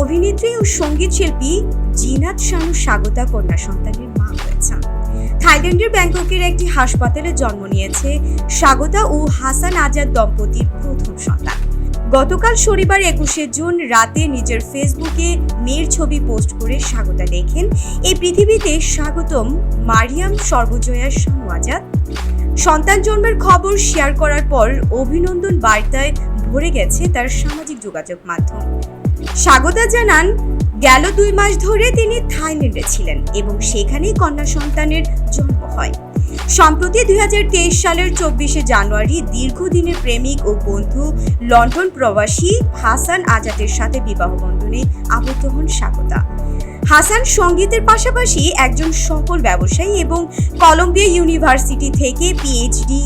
অভিনেত্রী ও সংগীত শিল্পী জিনাত শানু স্বাগতা কন্যা সন্তানের মা হয়েছেন থাইল্যান্ডের ব্যাংককের একটি হাসপাতালে জন্ম নিয়েছে স্বাগতা ও হাসান আজাদ দম্পতির প্রথম সন্তান। গতকাল শনিবার একুশে জুন রাতে নিজের ফেসবুকে মেয়ের ছবি পোস্ট করে স্বাগতা লেখেন। এই পৃথিবীতে স্বাগতম মারিয়াম সর্বজয়া শানু আজাদ। সন্তান জন্মের খবর শেয়ার করার পর অভিনন্দন বার্তায় ভরে গেছে তার সামাজিক যোগাযোগ মাধ্যম। স্বাগতা জানান, গেল দুই মাস ধরে তিনি থাইল্যান্ডে ছিলেন এবং সেখানেই কন্যা সন্তানের জন্ম হয়। সম্প্রতি দুই হাজার তেইশ সালের চব্বিশে জানুয়ারি দীর্ঘদিনের প্রেমিক ও বন্ধু লন্ডন প্রবাসী হাসান আজাদের সাথে বিবাহ বন্ধনে আবদ্ধ হন স্বাগতা। হাসান সঙ্গীতের পাশাপাশি একজন সফল ব্যবসায়ী এবং কলম্বিয়া ইউনিভার্সিটি থেকে পিএইচডি